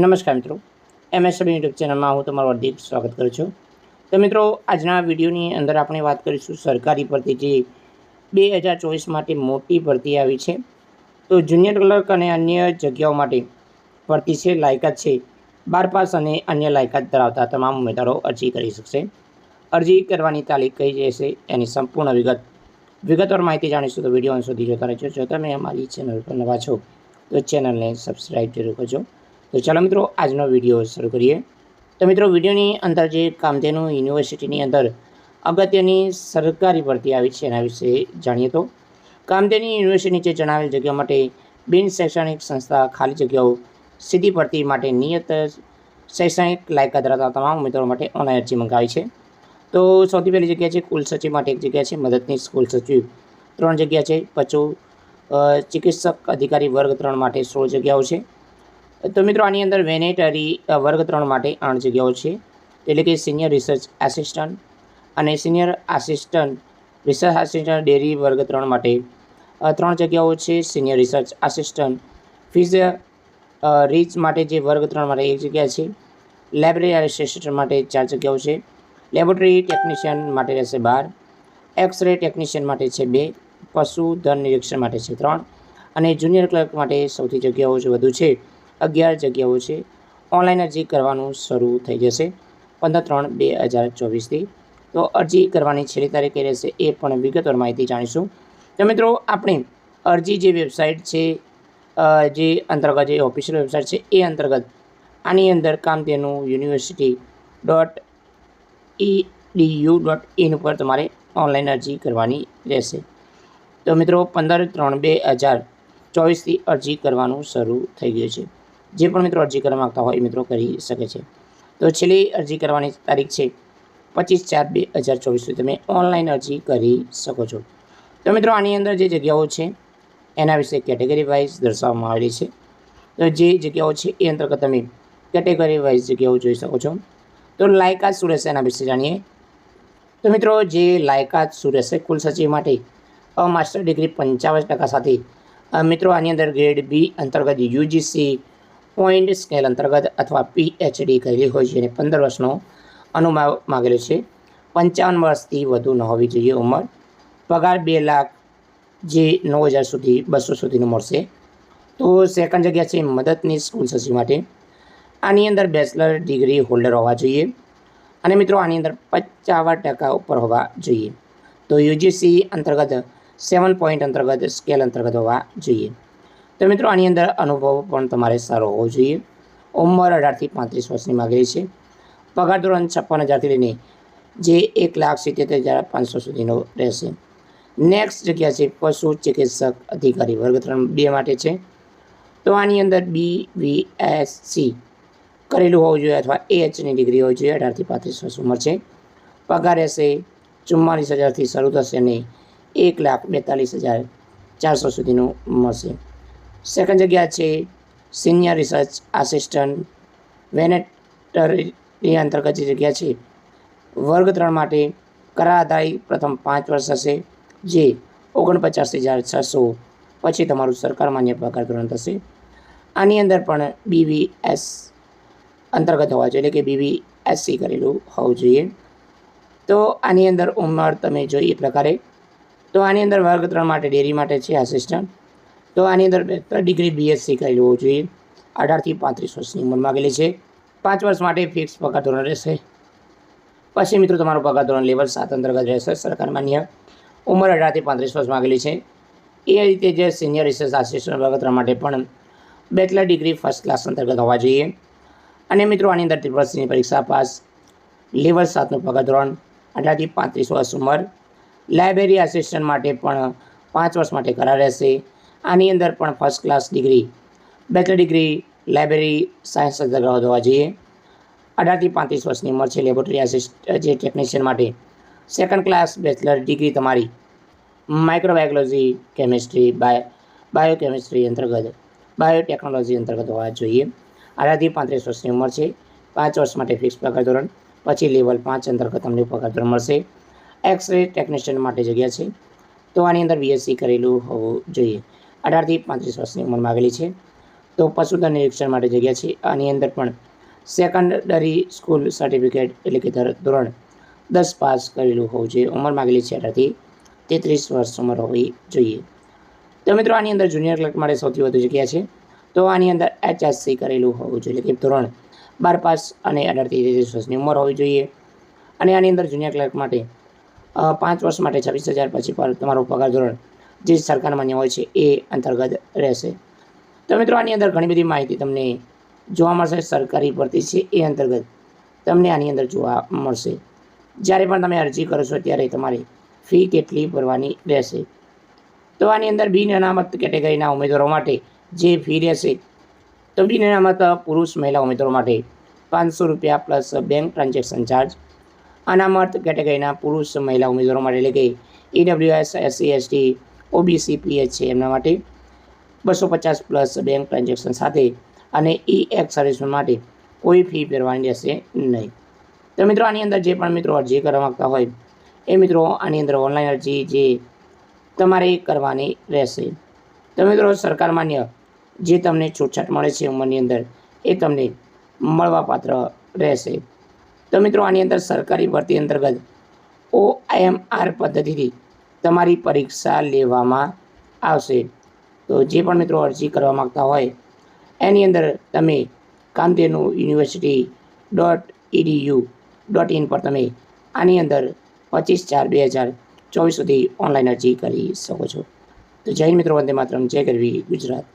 નમસ્કાર મિત્રો. MSB YouTube ચેનલમાં હું તમારું હાર્દિક સ્વાગત કરું છું. તો મિત્રો, આજના વિડીયોની અંદર આપણે વાત કરીશું સરકારી ભરતી જે બે હજાર ચોવીસ માટે મોટી ભરતી આવી છે. તો જુનિયર ક્લર્ક અને અન્ય જગ્યાઓ માટે ભરતી છે, લાયકાત છે, બાર પાસ અને અન્ય લાયકાત ધરાવતા તમામ ઉમેદવારો અરજી કરી શકશે. અરજી કરવાની તારીખ કઈ રહેશે એની સંપૂર્ણ વિગત, વિગતવાર માહિતી જાણીશું. તો વીડિયો અંત સુધી જોતા રહેજો. જો તમે અમારી ચેનલ પર નવા છો, તો ચેનલને સબસ્ક્રાઈબ જરૂર કરજો. તો ચાલો મિત્રો, આજનો વીડિયો શરૂ કરીએ. તો મિત્રો, વિડીયોની અંદર જે કામધેનુ યુનિવર્સિટીની અંદર અગત્યની સરકારી ભરતી આવી છે એના વિશે જાણીએ તો. કામધેનુ યુનિવર્સિટી નીચે જણાવેલ જગ્યા માટે બિન શૈક્ષણિક સંસ્થા ખાલી જગ્યાઓ સીધી ભરતી માટે નિયત શૈક્ષણિક લાયકાત ધરાવતા તમામ ઉમેદવારો માટે ઓનલાઈન અરજી મંગાવી છે. તો સૌથી પહેલી જગ્યા છે કુલ સચિવ માટે એક જગ્યા છે, મદદનીશ કુલ સચિવ ત્રણ જગ્યા છે પચુ ચિકિત્સક અધિકારી વર્ગ ત્રણ માટે સોળ જગ્યાઓ છે. તો મિત્રો, આની અંદર વેનેટરી વર્ગ ત્રણ માટે આઠ જગ્યાઓ છે. એટલે કે સિનિયર રિસર્ચ આસિસ્ટન્ટ અને senior assistant research assistant dairy વર્ગ ત્રણ માટે ત્રણ જગ્યાઓ છે. સિનિયર રિસર્ચ આસિસ્ટન્ટ ફિઝ રીચ માટે જે વર્ગ ત્રણ માટે એક જગ્યા છે. લાઇબ્રેરી આસિસ્ટન્ટ માટે ચાર જગ્યાઓ છે. લેબોરેટરી ટેકનિશિયન માટે રહેશે બાર. એક્સરે ટેકનિશિયન માટે છે બે. પશુધન નિરીક્ષણ માટે છે ત્રણ. અને જુનિયર ક્લર્ક માટે સૌથી જગ્યાઓ જે વધુ છે. અગિયાર જગ્યાઓ છે. ઓનલાઈન અરજી કરવાનું શરૂ થઈ જશે પંદર ત્રણ બે હજાર ચોવીસથી. તો અરજી કરવાની છેલ્લી તારીખે રહેશે એ પણ વિગતવાર માહિતી જાણીશું. તો મિત્રો, આપણે અરજી જે વેબસાઇટ છે જે અંતર્ગત જે ઓફિશિયલ વેબસાઇટ છે, એ અંતર્ગત આની અંદર Kamdhenu university dot edu dot in ઉપર તમારે ઓનલાઈન અરજી કરવાની રહેશે. તો મિત્રો, પંદર ત્રણ બે હજાર ચોવીસથી અરજી કરવાનું શરૂ થઈ ગયું છે. જે પણ મિત્રો અરજી કરવા માગતા હોય એ મિત્રો કરી શકે છે. તો છેલ્લી અરજી કરવાની તારીખ છે પચીસ ચાર બે હજાર ચોવીસ તમે ઓનલાઈન અરજી કરી શકો છો. તો મિત્રો આની અંદર જે જગ્યાઓ છે એના વિશે કેટેગરી વાઇઝ દર્શાવવામાં આવેલી છે. તો જે જગ્યાઓ છે એ અંતર્ગત તમે કેટેગરી વાઇઝ જગ્યાઓ જોઈ શકો છો. તો લાયકાત શું એના વિશે જાણીએ. તો મિત્રો જે લાયકાત શું કુલ સચિવ માટે માસ્ટર ડિગ્રી પંચાવન ટકા સાથે મિત્રો આની અંદર ગ્રેડ બી અંતર્ગત યુજીસી પોઈન્ટ સ્કેલ અંતર્ગત અથવા પીએચડી કરેલી હોય છે. અને પંદર વર્ષનો અનુમાન માગેલો છે. પંચાવન વર્ષથી વધુ ન હોવી જોઈએ ઉંમર. પગાર બે લાખ જે નવ હજાર સુધી, બસો સુધીનો મળશે. તો સેકન્ડ જગ્યા છે મદદની સ્કૂલ સચિવ માટે. આની અંદર બેચલર ડિગ્રી હોલ્ડર હોવા જોઈએ. અને મિત્રો, આની અંદર પચાવન ટકા ઉપર હોવા જોઈએ. તો યુજીસી અંતર્ગત સેવન પોઈન્ટ અંતર્ગત સ્કેલ અંતર્ગત હોવા જોઈએ. તો મિત્રો, આની અંદર અનુભવ પણ તમારે સારો હોવો જોઈએ. ઉંમર અઢારથી પાંત્રીસ વર્ષની માગણી છે. પગાર ધોરણ છપ્પન હજારથી લઈને જે એક લાખ સિત્તેર હજાર પાંચસો સુધીનો રહેશે. નેક્સ્ટ જગ્યા છે, પશુ ચિકિત્સક અધિકારી વર્ગ ત્રણ બે માટે છે. તો આની અંદર બી વી એસ સી કરેલું હોવું જોઈએ અથવા એચની ડિગ્રી હોવી જોઈએ. અઢારથી પાંત્રીસ વર્ષ ઉંમર છે. પગાર રહેશે ચુમ્માલીસ હજારથી શરૂ થશે અને એક લાખ બેતાલીસ હજાર ચારસો સુધીનું મળશે. સેકન્ડ જગ્યા છે સિનિયર રિસર્ચ આસિસ્ટન્ટ વેનેટરી અંતર્ગત જે જગ્યા છે, વર્ગ ત્રણ માટે કરાર આધારિત પ્રથમ પાંચ વર્ષ હશે, જે ઓગણપચાસ હજાર છસો, પછી તમારું સરકાર માન્ય પગાર ધોરણ થશે. આની અંદર પણ બીવીએસ અંતર્ગત હોવા જોઈએ, એટલે કે બીવીએસસી કરેલું હોવું જોઈએ. તો આની અંદર ઉંમર તમે જોઈએ એ પ્રકારે. તો આની અંદર વર્ગ ત્રણ માટે ડેરી માટે છે આસિસ્ટન્ટ તો આની અંદર ડિગ્રી બીએસસી કરી લેવું જોઈએ. અઢારથી પાંત્રીસ વર્ષની ઉંમર માગેલી છે. પાંચ વર્ષ માટે ફિક્સ પગાર ધોરણ રહેશે. પછી મિત્રો તમારું પગાર ધોરણ લેવલ સાત અંતર્ગત રહેશે. સરકાર માન્ય ઉંમર અઢારથી પાંત્રીસ વર્ષ માગેલી છે. એ રીતે જે સિનિયર રિસર્ચ આસિસ્ટન્ટ વર્ગ ત્રણ માટે પણ બેચલર ડિગ્રી ફર્સ્ટ ક્લાસ અંતર્ગત હોવા જોઈએ. અને મિત્રો આની અંદર ત્રિપલ સીની પરીક્ષા પાસ લેવલ સાતનું પગાર ધોરણ, અઢારથી પાંત્રીસ વર્ષ ઉંમર લાઇબ્રેરી આસિસ્ટન્ટ માટે પણ પાંચ વર્ષ માટે કરાર રહેશે. આની અંદર પણ first class degree bachelor degree library science અંતર્ગત હોવા જોઈએ. અઢારથી પાંત્રીસ વર્ષની ઉંમર છે લેબોરેટરી આસિસ્ટ જે ટેકનિશિયન માટે. સેકન્ડ ક્લાસ બેચલર ડિગ્રી તમારી માઇક્રોબાયોલોજી કેમિસ્ટ્રી બાયો બાયોકેમિસ્ટ્રી અંતર્ગત બાયોટેકનોલોજી અંતર્ગત હોવા જોઈએ. અઢારથી પાંત્રીસ વર્ષની ઉંમર છે. પાંચ વર્ષ માટે ફિક્સ પગાર ધોરણ, પછી લેવલ પાંચ અંતર્ગત તમને પગાર ધોરણ મળશે. એક્સ રે ટેકનિશિયન માટે જગ્યા છે. તો આની અંદર બીએસસી કરેલું હોવું જોઈએ. અઢારથી પાંત્રીસ વર્ષની ઉંમર માગેલી છે. તો પશુધન નિરીક્ષણ માટે જગ્યા છે. આની અંદર પણ સેકન્ડરી સ્કૂલ સર્ટિફિકેટ એટલે કે ધોરણ દસ પાસ કરેલું હોવું જોઈએ. ઉંમર માગેલી છે અઢારથી તેત્રીસ વર્ષ ઉંમર હોવી જોઈએ. તો મિત્રો, આની અંદર જુનિયર ક્લર્ક માટે સૌથી વધુ જગ્યા છે. તો આની અંદર એચએસસી કરેલું હોવું જોઈએ, એટલે કે ધોરણ બાર પાસ અને અઢારથી તેત્રીસ વર્ષની ઉંમર હોવી જોઈએ. અને આની અંદર જુનિયર ક્લર્ક માટે પાંચ વર્ષ માટે છવ્વીસ હજાર પછી પર તમારો પગાર ધોરણ જે સરકાર માન્ય હોય છે, એ અંતર્ગત રહેશે. તો મિત્રો, આની અંદર ઘણી બધી માહિતી તમને જોવા મળશે, સરકારી ભરતી છે, એ અંતર્ગત તમને આની અંદર જોવા મળશે. જ્યારે પણ તમે અરજી કરો છો, ત્યારે તમારે ફી કેટલી ભરવાની રહેશે. તો આની અંદર બિન અનામત કેટેગરીના ઉમેદવારો માટે જે ફી રહેશે, તો બિન અનામત પુરુષ મહિલા ઉમેદવારો માટે પાંચસો રૂપિયા પ્લસ બેંક ટ્રાન્ઝેક્શન ચાર્જ, અનામત કેટેગરીના પુરુષ મહિલા ઉમેદવારો માટે, એટલે કે EWS SC ST OBC PH છે એમના માટે બસો પચાસ પ્લસ બેંક ટ્રાન્ઝેક્શન સાથે અને ઈ એક્સ સર્વિસમેન માટે કોઈ ફી ભરવાની રહેશે નહીં. તો મિત્રો, આની અંદર જે પણ મિત્રો અરજી કરવા માગતા હોય, એ મિત્રો આની અંદર ઓનલાઈન અરજી જે તમારે કરવાની રહેશે. તો મિત્રો, સરકાર માન્ય જે તમને છૂટછાટ મળે છે ઉંમરની અંદર, એ તમને મળવાપાત્ર રહેશે. તો મિત્રો, આની અંદર સરકારી ભરતી અંતર્ગત ઓ એમ આર પદ્ધતિથી તમારી પરીક્ષા લેવામાં આવશે. તો જે પણ મિત્રો અરજી કરવા માગતા હોય, એની અંદર તમે Kamdhenu university dot edu dot in પર તમે આની અંદર પચીસ ચાર બે હજાર ચોવીસ સુધી ઓનલાઈન અરજી કરી શકો છો. તો જય મિત્રો, વંદે માતરમ, જય ગરવી ગુજરાત.